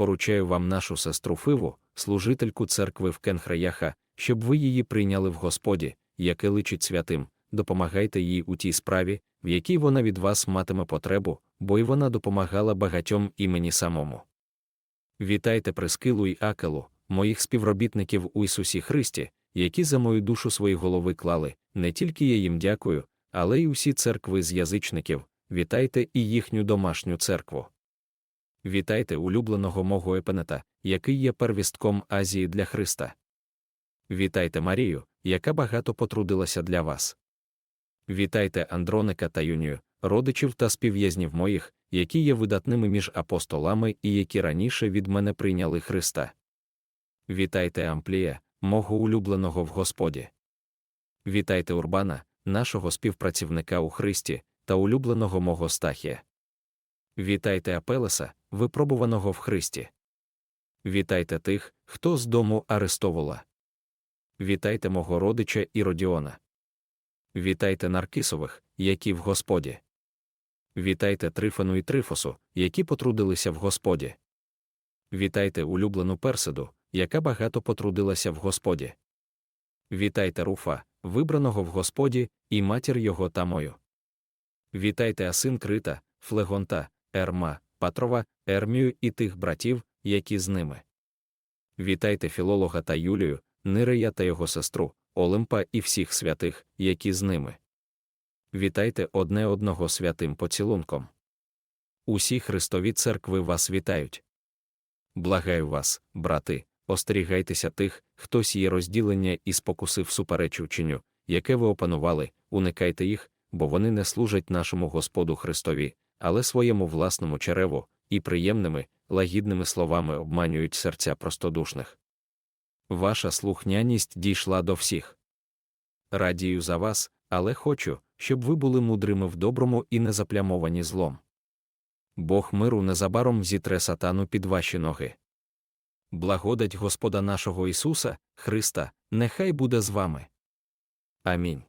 поручаю вам нашу сестру Фиву, служительку церкви в Кенхреяха, щоб ви її прийняли в Господі, яке личить святим, допомагайте їй у тій справі, в якій вона від вас матиме потребу, бо й вона допомагала багатьом і мені самому. Вітайте Прескилу й Акелу, моїх співробітників у Ісусі Христі, які за мою душу свої голови клали, не тільки я їм дякую, але й усі церкви з язичників, вітайте і їхню домашню церкву. Вітайте улюбленого мого епенета, який є первістком Азії для Христа. Вітайте Марію, яка багато потрудилася для вас. Вітайте Андроника та Юнію, родичів та співв'язнів моїх, які є видатними між апостолами і які раніше від мене прийняли Христа. Вітайте Амплія, мого улюбленого в Господі. Вітайте Урбана, нашого співпрацівника у Христі, та улюбленого мого Стахія. Вітайте Апелеса, випробуваного в Христі. Вітайте тих, хто з дому Арестовула. Вітайте мого родича Іродіона. Вітайте Наркісових, які в Господі. Вітайте Трифону і Трифосу, які потрудилися в Господі. Вітайте улюблену Персиду, яка багато потрудилася в Господі. Вітайте Руфа, вибраного в Господі, і матір його та мою. Вітайте Асин Крита, Флегонта, Ерма, Патрова, Ермію і тих братів, які з ними. Вітайте філолога та Юлію, Нирея та його сестру, Олимпа і всіх святих, які з ними. Вітайте одне одного святим поцілунком. Усі Христові церкви вас вітають. Благаю вас, брати, остерігайтеся тих, хто сіє розділення і спокусив супереч ученню, яке ви опанували, уникайте їх, бо вони не служать нашому Господу Христові, але своєму власному череву, і приємними, лагідними словами обманюють серця простодушних. Ваша слухняність дійшла до всіх. Радію за вас, але хочу, щоб ви були мудрими в доброму і не заплямовані злом. Бог миру незабаром зітре сатану під ваші ноги. Благодать Господа нашого Ісуса, Христа, нехай буде з вами. Амінь.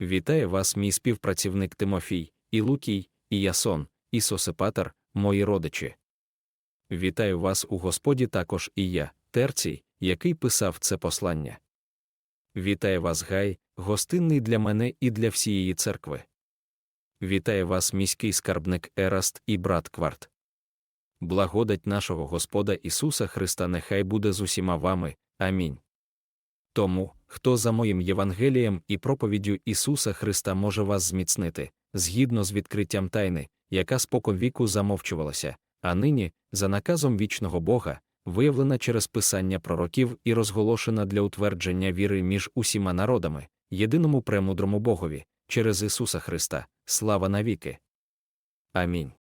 Вітає вас, мій співпрацівник Тимофій, і Лукій, і Ясон, і Сосипатер, мої родичі. Вітаю вас у Господі також і я, Терцій, який писав це послання. Вітає вас, Гай, гостинний для мене і для всієї церкви. Вітає вас, міський скарбник Ераст і брат Кварт. Благодать нашого Господа Ісуса Христа нехай буде з усіма вами. Амінь. Тому, хто за моїм Євангелієм і проповіддю Ісуса Христа може вас зміцнити, згідно з відкриттям тайни, яка споконвіку замовчувалася, а нині, за наказом вічного Бога, виявлена через писання пророків і розголошена для утвердження віри між усіма народами, єдиному премудрому Богові, через Ісуса Христа, слава навіки. Амінь.